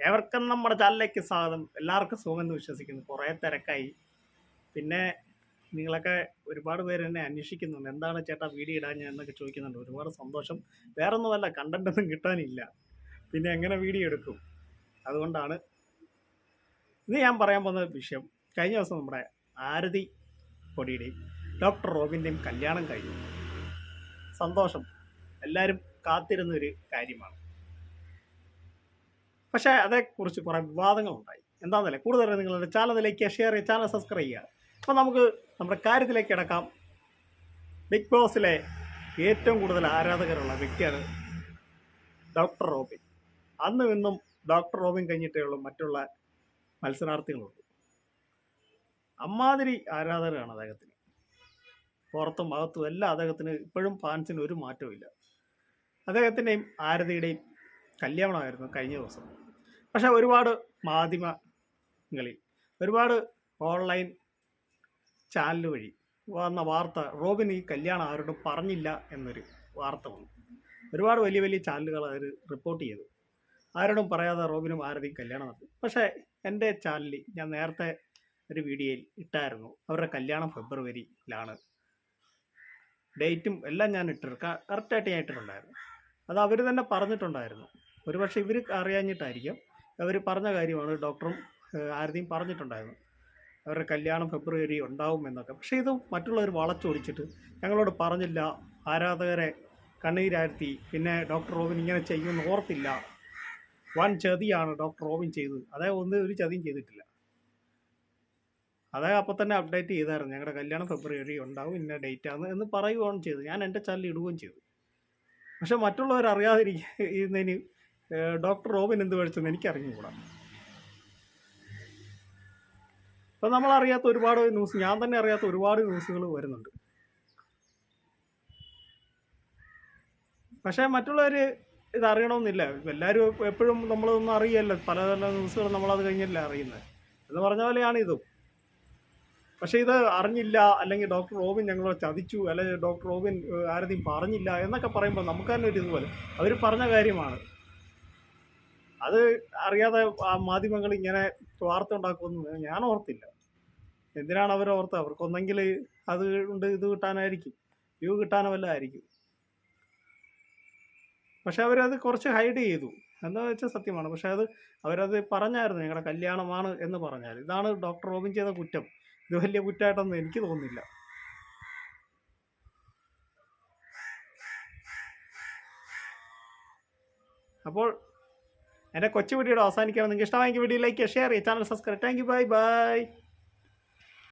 ഏവർക്കും നമ്മുടെ ചാനലിലേക്ക് സ്വാഗതം. എല്ലാവർക്കും സുഖമെന്ന് വിശ്വസിക്കുന്നു. കുറേ തിരക്കായി. പിന്നെ നിങ്ങളൊക്കെ ഒരുപാട് പേര് എന്നെ അന്വേഷിക്കുന്നുണ്ട്. എന്താണ് ചേട്ടാ വീഡിയോ ഇടാൻ ഞാൻ എന്നൊക്കെ ചോദിക്കുന്നുണ്ട്. ഒരുപാട് സന്തോഷം. വേറൊന്നുമല്ല കണ്ടന്റ് ഒന്നും കിട്ടാനില്ല. പിന്നെ എങ്ങനെ വീഡിയോ എടുക്കും? അതുകൊണ്ടാണ് ഇന്ന് ഞാൻ പറയാൻ പോകുന്ന വിഷയം. കഴിഞ്ഞ ദിവസം നമ്മുടെ ആരതി പൊടിയുടെയും ഡോക്ടർ റോബിന്റെയും കല്യാണം കഴിഞ്ഞു. സന്തോഷം. എല്ലാവരും കാത്തിരുന്നൊരു കാര്യമാണ്. പക്ഷേ അതേക്കുറിച്ച് കുറേ വിവാദങ്ങളുണ്ടായി. എന്താണെന്നല്ലേ കൂടുതൽ നിങ്ങളുടെ ചാനലിലേക്ക് ലൈക്ക് ഷെയർ ചെയ്യുക ചാനൽ സബ്സ്ക്രൈബ് ചെയ്യുക. അപ്പോൾ നമുക്ക് നമ്മുടെ കാര്യത്തിലേക്ക് കിടക്കാം. ബിഗ് ബോസിലെ ഏറ്റവും കൂടുതൽ ആരാധകരുള്ള വ്യക്തിയാണ് ഡോക്ടർ റോബിൻ. അന്നും ഇന്നും ഡോക്ടർ റോബിൻ കഴിഞ്ഞിട്ടേ ഉള്ളൂ. മറ്റുള്ള മത്സരാർത്ഥികളുണ്ട്. അമ്മാതിരി ആരാധകരാണ് അദ്ദേഹത്തിന്. പുറത്തും അകത്തും എല്ലാം അദ്ദേഹത്തിന് ഇപ്പോഴും ഫാൻസിന് ഒരു മാറ്റവും അദ്ദേഹത്തിന്റെയും ആരതിയുടെയും കല്യാണമായിരുന്നു കഴിഞ്ഞ ദിവസം. പക്ഷേ ഒരുപാട് മാധ്യമങ്ങളിൽ ഒരുപാട് ഓൺലൈൻ ചാനൽ വഴി വന്ന വാർത്ത റോബിൻ ഈ കല്യാണം ആരോടും പറഞ്ഞില്ല എന്നൊരു വാർത്ത വന്നു. ഒരുപാട് വലിയ വലിയ ചാനലുകൾ അവർ റിപ്പോർട്ട് ചെയ്തു. ആരോടും പറയാതെ റോബിനും ആരതിയും കല്യാണം നടത്തി. പക്ഷേ എന്റെ ചാനലിൽ ഞാൻ നേരത്തെ ഒരു വീഡിയോയിൽ ഇട്ടായിരുന്നു. അവരുടെ കല്യാണം ഫെബ്രുവരിയിലാണ്. ഡേറ്റും എല്ലാം ഞാൻ ഇട്ടിരുന്നു കറക്റ്റായിട്ട് ഞാൻ ഇട്ടിട്ടുണ്ടായിരുന്നു. അത് അവർ തന്നെ പറഞ്ഞിട്ടുണ്ടായിരുന്നു. ഒരുപക്ഷെ ഇവർ അറിയാഞ്ഞിട്ടായിരിക്കും. അവർ പറഞ്ഞ കാര്യമാണ് ഡോക്ടറും ആരതിയും പറഞ്ഞിട്ടുണ്ടായിരുന്നു അവരുടെ കല്യാണം ഫെബ്രുവരി ഉണ്ടാവും എന്നൊക്കെ. പക്ഷേ ഇത് മറ്റുള്ളവർ വളച്ചൊടിച്ചിട്ട് ഞങ്ങളോട് പറഞ്ഞില്ല ആരാധകരെ കണ്ണീരാഴ്ത്തി പിന്നെ ഡോക്ടർ റോബിൻ ഇങ്ങനെ ചെയ്യുമെന്ന് ഓർത്തില്ല. വൻ ചതിയാണ് ഡോക്ടർ റോബിൻ ചെയ്തത്. അതേ ഒന്ന് ഒരു ചതിയും ചെയ്തിട്ടില്ല. അതേ അപ്പോൾ തന്നെ അപ്ഡേറ്റ് ചെയ്തായിരുന്നു ഞങ്ങളുടെ കല്യാണം ഫെബ്രുവരി ഉണ്ടാവും ഇന്ന ഡേറ്റ് ആണ് എന്ന് പറയുകയാണ് ചെയ്തത്. ഞാൻ എന്റെ ചാനലിൽ ഇടുകയും ചെയ്തു. പക്ഷെ മറ്റുള്ളവർ അറിയാതിരിക്കുന്നതിന് ഡോക്ടർ റോബിൻ എന്ത് പഠിച്ചെന്ന് എനിക്ക് അറിഞ്ഞുകൂടാ നമ്മൾ നമ്മളറിയാത്ത ഒരുപാട് ന്യൂസ് ഞാൻ തന്നെ അറിയാത്ത ഒരുപാട് ന്യൂസുകൾ വരുന്നുണ്ട്. പക്ഷേ മറ്റുള്ളവർ ഇത് അറിയണമെന്നില്ല എല്ലാവരും എപ്പോഴും നമ്മളൊന്നും അറിയല്ലോ. പല പല ന്യൂസുകൾ നമ്മളത് കഴിഞ്ഞല്ല അറിയുന്നത്. എന്ന് പറഞ്ഞ പോലെയാണ് ഇതും. പക്ഷേ ഇത് അറിഞ്ഞില്ല അല്ലെങ്കിൽ ഡോക്ടർ റോബിൻ ഞങ്ങളെ ചതിച്ചു അല്ലെങ്കിൽ ഡോക്ടർ റോബിൻ ആരെയും പറഞ്ഞില്ല എന്നൊക്കെ പറയുമ്പോൾ നമുക്ക് തന്നെ ഒരു ഇതുപോലെ. അവർ പറഞ്ഞ കാര്യമാണ്. അത് അറിയാതെ ആ മാധ്യമങ്ങൾ ഇങ്ങനെ വാർത്ത ഉണ്ടാക്കുമെന്ന് ഞാൻ ഓർത്തില്ല. എന്തിനാണ് അവർ ഓർത്തത്? അവർക്കൊന്നെങ്കിൽ അത് ഉണ്ട് ഇത് കിട്ടാനായിരിക്കും. വ്യൂ കിട്ടാനോ വല്ല ആയിരിക്കും. പക്ഷെ അവരത് കുറച്ച് ഹൈഡ് ചെയ്തു. എന്താ വെച്ചാൽ സത്യമാണ്. പക്ഷെ അത് അവരത് പറഞ്ഞായിരുന്നു. ഞങ്ങളുടെ കല്യാണമാണ് എന്ന് പറഞ്ഞാൽ. ഇതാണ് ഡോക്ടർ റോബിൻ ചെയ്ത കുറ്റം. ഇത് വലിയ കുറ്റമായിട്ടൊന്നും എനിക്ക് തോന്നുന്നില്ല. അപ്പോൾ എന്റെ കൊച്ചു വീഡിയോയുടെ അവസാനിക്കുകയാണ്. നിങ്ങൾക്ക് ഇഷ്ടമായെങ്കിൽ വീഡിയോ ലൈക്ക് ഷെയർ ചെയ്യുക. Channel subscribe thank you bye bye